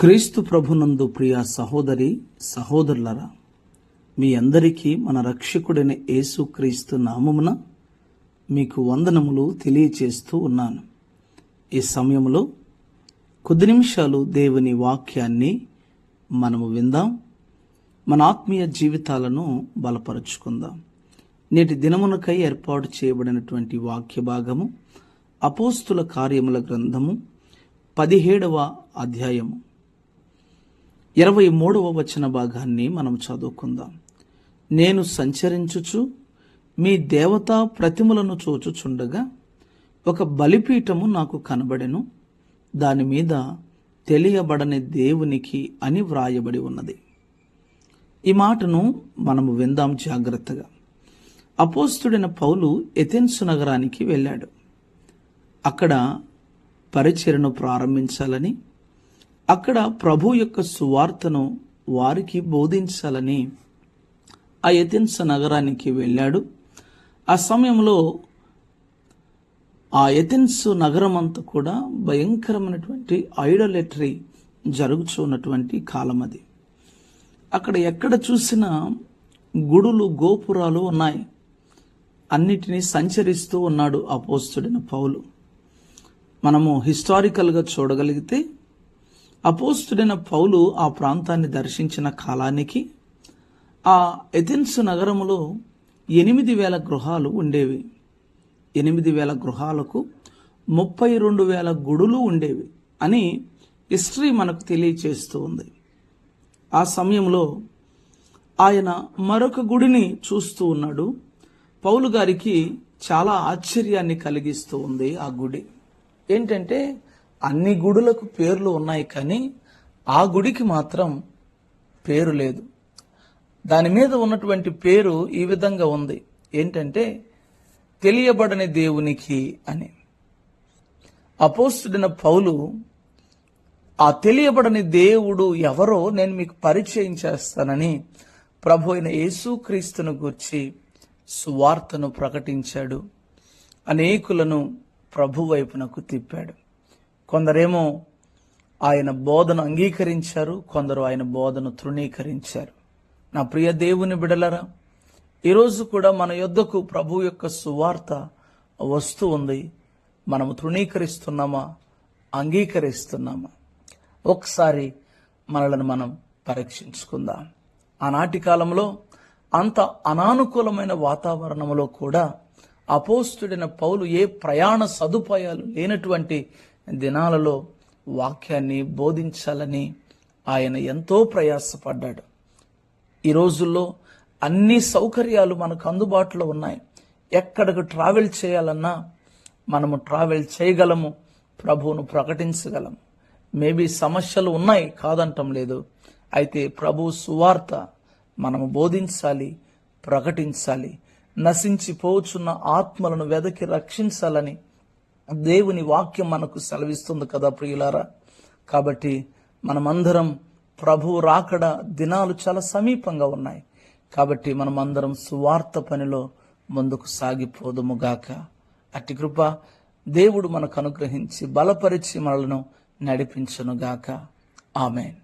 క్రీస్తు ప్రభునందు ప్రియ సహోదరి సహోదరులరా మీ అందరికీ మన రక్షకుడైన యేసుక్రీస్తు నామమున మీకు వందనములు తెలియచేస్తూ ఉన్నాను. ఈ సమయంలో కొద్ది నిమిషాలు దేవుని వాక్యాన్ని మనము విందాం. మన ఆత్మీయ జీవితాలను బలపరుచుకుందాం. నేటి దినమునకై ఏర్పాటు చేయబడినటువంటి వాక్య భాగము అపోస్తుల కార్యముల గ్రంథము పదిహేడవ అధ్యాయము. ఇరవై మూడవ వచన భాగాన్ని మనం చదువుకుందాం. నేను సంచరించుచు మీ దేవతా ప్రతిమలను చూచుచుండగా ఒక బలిపీఠము నాకు కనబడెను. దాని మీద తెలియబడని దేవునికి అని వ్రాయబడి ఉన్నది. ఈ మాటను మనము విందాం జాగ్రత్తగా. అపోస్తుడైన పౌలు ఎథెన్సు నగరానికి వెళ్ళాడు. అక్కడ పరిచయను ప్రారంభించాలని అక్కడ ప్రభు యొక్క సువార్తను వారికి బోధించాలని ఆ ఎథెన్స్ నగరానికి వెళ్ళాడు. ఆ సమయంలో ఆ ఎథెన్స్ నగరం అంతా కూడా భయంకరమైనటువంటి ఐడోలెటరీ జరుగుతున్నటువంటి కాలం అది. అక్కడ ఎక్కడ చూసినా గుడులు గోపురాలు ఉన్నాయి. అన్నిటినీ సంచరిస్తూ ఉన్నాడు అపోస్తుడైన పౌలు. మనము హిస్టారికల్గా చూడగలిగితే అపోస్తుడైన పౌలు ఆ ప్రాంతాన్ని దర్శించిన కాలానికి ఆ ఎథెన్స్ నగరములో ఎనిమిది వేల గృహాలు ఉండేవి. ఎనిమిది వేల గృహాలకు ముప్పై రెండు వేల గుడులు ఉండేవి అని హిస్టరీ మనకు తెలియచేస్తూ ఉంది. ఆ సమయంలో ఆయన మరొక గుడిని చూస్తూ ఉన్నాడు. పౌలు గారికి చాలా ఆశ్చర్యాన్ని కలిగిస్తూ ఉంది ఆ గుడి. ఏంటంటే అన్ని గుడులకు పేర్లు ఉన్నాయి కానీ ఆ గుడికి మాత్రం పేరు లేదు. దాని మీద ఉన్నటువంటి పేరు ఈ విధంగా ఉంది. ఏంటంటే తెలియబడని దేవునికి అని. అపోస్తుడిన పౌలు ఆ తెలియబడని దేవుడు ఎవరో నేను మీకు పరిచయం చేస్తానని ప్రభు అయిన యేసుక్రీస్తును గూర్చి సువార్తను ప్రకటించాడు. అనేకులను ప్రభు వైపునకు తిప్పాడు. కొందరేమో ఆయన బోధను అంగీకరించారు కొందరు ఆయన బోధను తృణీకరించారు. నా ప్రియ దేవుని బిడలరా ఈరోజు కూడా మన యొద్దకు ప్రభు యొక్క సువార్త వస్తూ ఉంది. మనము తృణీకరిస్తున్నామా? అంగీకరిస్తున్నామా? ఒకసారి మనలను మనం పరీక్షించుకుందాం. ఆనాటి కాలంలో అంత అనానుకూలమైన వాతావరణంలో కూడా అపోస్తుడైన పౌలు ఏ ప్రయాణ సదుపాయాలు లేనటువంటి దినాలలో వాక్యాన్ని బోధించాలని ఆయన ఎంతో ప్రయాసపడ్డాడు. ఈ రోజుల్లో అన్ని సౌకర్యాలు మనకు అందుబాటులో ఉన్నాయి. ఎక్కడికి ట్రావెల్ చేయాలన్నా మనము ట్రావెల్ చేయగలము ప్రభువును ప్రకటించగలము మేబీ సమస్యలు ఉన్నాయి కాదంటం లేదు. అయితే ప్రభు సువార్త మనము బోధించాలి ప్రకటించాలి. నశించిపోచున్న ఆత్మలను వెదకి రక్షించాలని దేవుని వాక్యం మనకు సెలవిస్తుంది కదా ప్రియులారా? కాబట్టి మనమందరం ప్రభు రాకడ దినాలు చాలా సమీపంగా ఉన్నాయి. కాబట్టి మనమందరం సువార్త పనిలో ముందుకు సాగిపోదుముగాక అట్టి కృప దేవుడు మనకు అనుగ్రహించి బలపరిచి మనలను నడిపించునుగాక ఆమెన్.